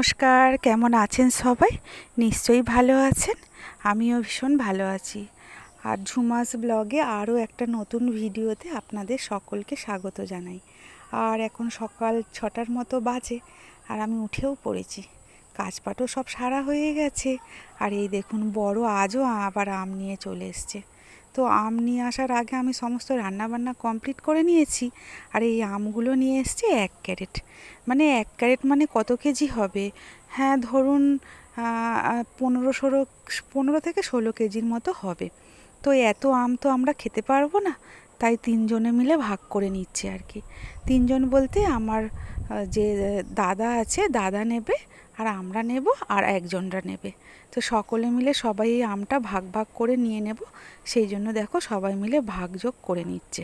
নমস্কার, কেমন আছেন সবাই? নিশ্চয়ই ভালো আছেন, আমিও ভীষণ ভালো আছি। আর ঝুমাস ব্লগে আরও একটা নতুন ভিডিওতে আপনাদের সকলকে স্বাগত জানাই। আর এখন সকাল ছটার মতো বাজে, আর আমি উঠেও পড়েছি। কাজপাটও সব সারা হয়ে গেছে, আর এই দেখুন বড় আজও আবার আম নিয়ে চলে এসছে। তো আম নিয়ে আসার আগে আমি সমস্ত রান্নাবান্না কমপ্লিট করে নিয়েছি। আর এই আমগুলো নিয়ে এসছি এক ক্যারেট। মানে এক ক্যারেট মানে কত কেজি হবে? হ্যাঁ ধরুন পনেরো ষোলো, পনেরো থেকে ষোলো কেজির মতো হবে। তো এত আম তো আমরা খেতে পারব না, তাই তিনজনে মিলে ভাগ করে নিচ্ছে আর কি। তিনজন বলতে আমার যে দাদা আছে, দাদা নেবে আর আমরা নেব আর একজনরা নেবে। তো সকলে মিলে সবাই এই আমটা ভাগ ভাগ করে নিয়ে নেব, সেই জন্য দেখো সবাই মিলে ভাগযোগ করে নিচ্ছে।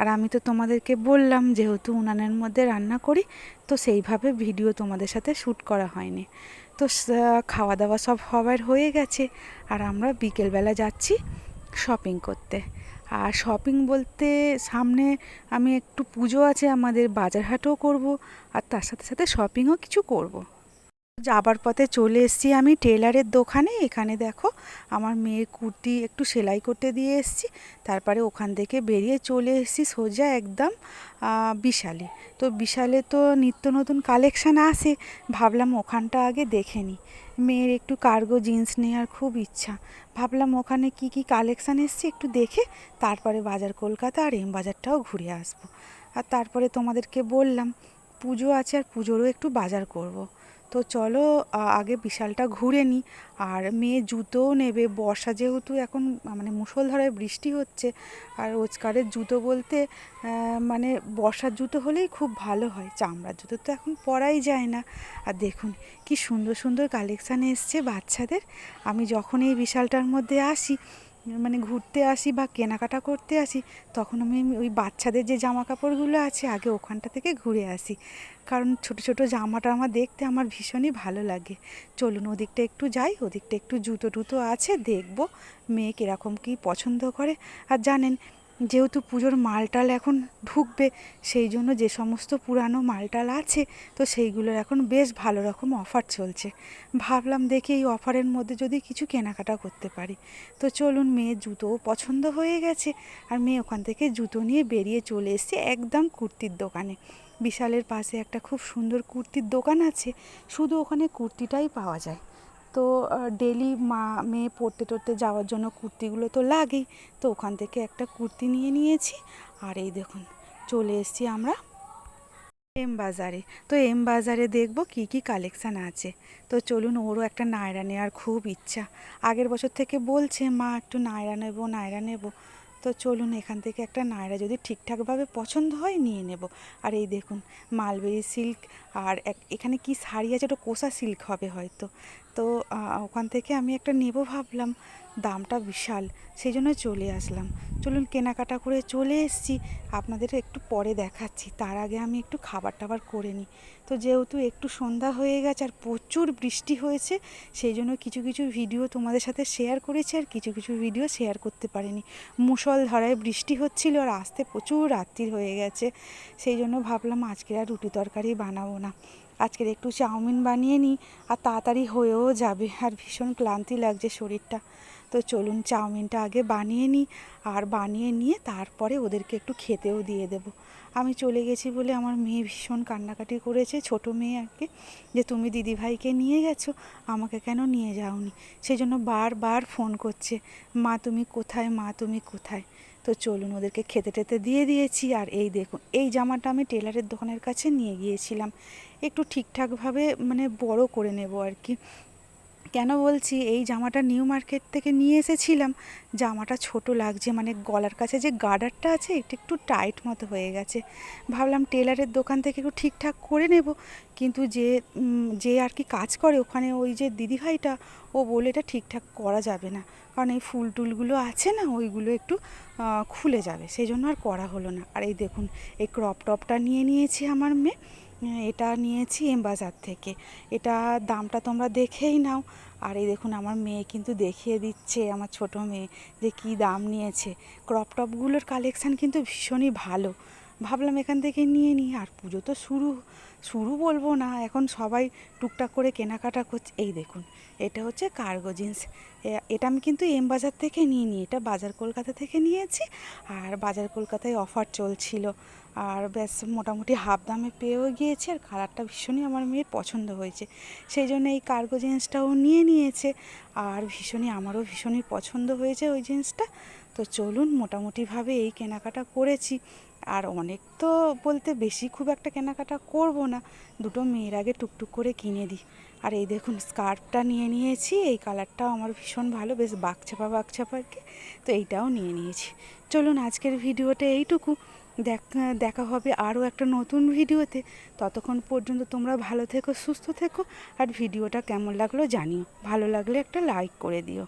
আর আমি তো তোমাদেরকে বললাম যেহেতু উনানের মধ্যে রান্না করি, তো সেইভাবে ভিডিও তোমাদের সাথে শ্যুট করা হয়নি। তো খাওয়া দাওয়া সব হবার হয়ে গেছে, আর আমরা বিকেলবেলা যাচ্ছি। শপিং করতে। আর শপিং বলতে সামনে আমি একটু পুজো আছে, আমাদের বাজার হাটও করব, আর তার সাথে সাথে শপিংও কিছু করব। যাবার পথে চলে এসেছি আমি টেলারের দোকানে। এখানে দেখো আমার মেয়ের কুর্তি একটু সেলাই করতে দিয়ে এসেছি। তারপরে ওখান থেকে বেরিয়ে চলে এসেছি সোজা একদম বিশালে। তো বিশালে তো নিত্য নতুন কালেকশান আসে। ভাবলাম ওখানটা আগে দেখে নিই মেয়ের একটু কার্গো জিন্স নেওয়ার খুব ইচ্ছা ভাবলাম ওখানে কি কি কালেকশান এসছে একটু দেখে তারপরে বাজার কলকাতা আর এম বাজারটাও ঘুরে আসব আর তারপরে তোমাদেরকে বললাম, পুজো আছে আর পুজোরও একটু বাজার করব। তো চলো আগে বিশালটা ঘুরে নিই আর মেয়ে জুতোও নেবে। বর্ষা যেহেতু এখন মানে মুষলধারে বৃষ্টি হচ্ছে, আর রোজকারের জুতো বলতে মানে বর্ষার জুতো হলেই খুব ভালো হয়। চামড়ার জুতো তো এখন পরাই যায় না। আর দেখুন, কি সুন্দর সুন্দর কালেকশান এসছে বাচ্চাদের। আমি যখন এই বিশালটার মধ্যে আসি মানে ঘুরতে আসি বা কেনাকাটা করতে আসি, তখন আমি ওই বাচ্চাদের যে জামা কাপড়গুলো আছে আগে ওখানটা থেকে ঘুরে আসি। কারণ ছোট ছোট জামাটা আমার দেখতে আমার ভীষণই ভালো লাগে। চলুন ওদিকটা একটু যাই, ওদিকটা একটু জুতো টুতো আছে, দেখব মেয়ে কীরকম কী পছন্দ করে। আর জানেন যেহেতু পুজোর মালটাল এখন ঢুকবে, সেই জন্য যে সমস্ত পুরানো মালটাল আছে, তো সেইগুলোর এখন বেশ ভালো রকম অফার চলছে। ভাবলাম দেখি এই অফারের মধ্যে যদি কিছু কেনাকাটা করতে পারি। তো চলুন, মেয়ের জুতোও পছন্দ হয়ে গেছে, আর মেয়ে ওখান থেকে জুতো নিয়ে বেরিয়ে চলে এসছে একদম কুর্তির দোকানে। বিশালের পাশে একটা খুব সুন্দর কুর্তির দোকান আছে, শুধু ওখানে কুর্তিটাই পাওয়া যায়। তো ডেলি মা, মেয়ে পড়তে টরতে যাওয়ার জন্য কুর্তিগুলো তো লাগেই। তো ওখান থেকে একটা কুর্তি নিয়ে নিয়েছি। আর এই দেখুন, চলে এসেছি আমরা এম বাজারে। তো এম বাজারে দেখব কি কি কালেকশান আছে। তো চলুন, ওরও একটা নায়রা নেওয়ার খুব ইচ্ছা। আগের বছর থেকে বলছে, মা, একটু নায়রা নেব নায়রা নেব। তো চলুন, এখান থেকে একটা নায়রা যদি ঠিকঠাকভাবে পছন্দ হয়, নিয়ে নেব। আর এই দেখুন, মালবেরি সিল্ক, আর এখানে কি শাড়ি আছে? ওটা কোষা সিল্ক হবে হয়তো। তো ওখান থেকে আমি একটা নেব ভাবলাম। দামটা বিশাল, সেই জন্য চলে আসলাম। চলুন কেনাকাটা করে চলে এসেছি। আপনাদের একটু পরে দেখাচ্ছি, তার আগে আমি একটু খাবার টাবার করে নিই। তো যেহেতু একটু সন্ধ্যা হয়ে গেছে আর প্রচুর বৃষ্টি হয়েছে, সেই জন্য কিছু কিছু ভিডিও তোমাদের সাথে শেয়ার করেছি আর কিছু কিছু ভিডিও শেয়ার করতে পারিনি। মুসল ধরায় বৃষ্টি হচ্ছিল আর আসতে প্রচুর রাত্রির হয়ে গেছে, সেই জন্য ভাবলাম আজকে আর রুটি তরকারি বানাবো না। আজকের একটু চাউমিন বানিয়ে নিই আর তাড়াতাড়ি হয়েও যাবে। আর ভীষণ ক্লান্তি লাগছে শরীরটা। তো চলুন চাউমিনটা আগে বানিয়ে নিই আর বানিয়ে নিয়ে তারপরে ওদেরকে একটু খেতেও দিয়ে দেব। আমি চলে গেছি বলে আমার মেয়ে ভীষণ কান্নাকাটি করেছে, ছোট মেয়ে আগে যে তুমি দিদিভাইকে নিয়ে গেছো, আমাকে কেন নিয়ে যাওনি? সেই জন্য বারবার ফোন করছে, মা তুমি কোথায়? মা তুমি কোথায়? তো চলুন ওদেরকে খেতে টেতে দিয়ে দিয়েছি। আর এই দেখুন, এই জামাটা আমি টেলারের দোকানের কাছে নিয়ে গিয়েছিলাম। একটু ঠিকঠাকভাবে মানে বড় করে নেব আর কি। কেন বলছি? এই জামাটা নিউ মার্কেট থেকে নিয়ে এসেছিলাম। জামাটা ছোট লাগছে মানে গলার কাছে যে গার্ডারটা আছে, এটা একটু টাইট মতো হয়ে গেছে। ভাবলাম টেলারের দোকান থেকে একটু ঠিকঠাক করে নেব। কিন্তু যে যে আর কি কাজ করে ওখানে ওই যে দিদিভাইটা, ও বলে এটা ঠিকঠাক করা যাবে না। কারণ এই ফুল টুলগুলো আছে না, ওইগুলো একটু খুলে যাবে। সেই জন্য আর করা হলো না। আর এই দেখুন, এই ক্রপ টপটা নিয়ে নিয়েছি আমার মেয়ে। এটা নিয়েছি বাজার থেকে। এটা দামটা তোমরা দেখেই নাও। আর এই দেখুন, আমার মেয়ে কিন্তু দেখিয়ে দিচ্ছে, আমার ছোট মেয়ে, যে কি দাম নিয়েছে। ক্রপ টপগুলোর কালেকশান কিন্তু ভীষণই ভালো। ভাবলাম এখান থেকে নিয়ে নিই। আর পুজো তো শুরু শুরু বলব না, এখন সবাই টুকটাক করে কেনাকাটা করছে। এই দেখুন, এটা হচ্ছে কার্গো জিন্স। এটা আমি কিন্তু এম বাজার থেকে নিয়ে নিই এটা বাজার কলকাতা থেকে নিয়েছি আর বাজার কলকাতায় অফার চলছিল। আর ব্যাস, মোটামুটি হাফ দামে পেয়েও গিয়েছে আর কালারটা ভীষণই আমার মেয়ের পছন্দ হয়েছে। সেই জন্য এই কার্গো জিন্সটাও নিয়ে নিয়েছে আর ভীষণই, আমারও ভীষণই পছন্দ হয়েছে ওই জিন্সটা। তো চলুন, মোটামুটিভাবে এই কেনাকাটা করেছি। আর অনেক তো বলতে বেশি খুব একটা কেনাকাটা করব না। দুটো মেয়ের আগে টুকটুক করে কিনে দিই। আর এই দেখুন, স্কার্ফটা নিয়ে নিয়েছি, এই কালারটাও আমার ভীষণ ভালো, বেশ বাকচাপা বাকচাপা আর কি। তো এইটাও নিয়ে নিয়েছি। চলুন আজকের ভিডিওটা এইটুকু। দেখা দেখা হবে আরও একটা নতুন ভিডিওতে। ততক্ষণ পর্যন্ত তোমরা ভালো থেকো, সুস্থ থেকো, আর ভিডিওটা কেমন লাগল জানিও। ভালো লাগলে একটা লাইক করে দিও।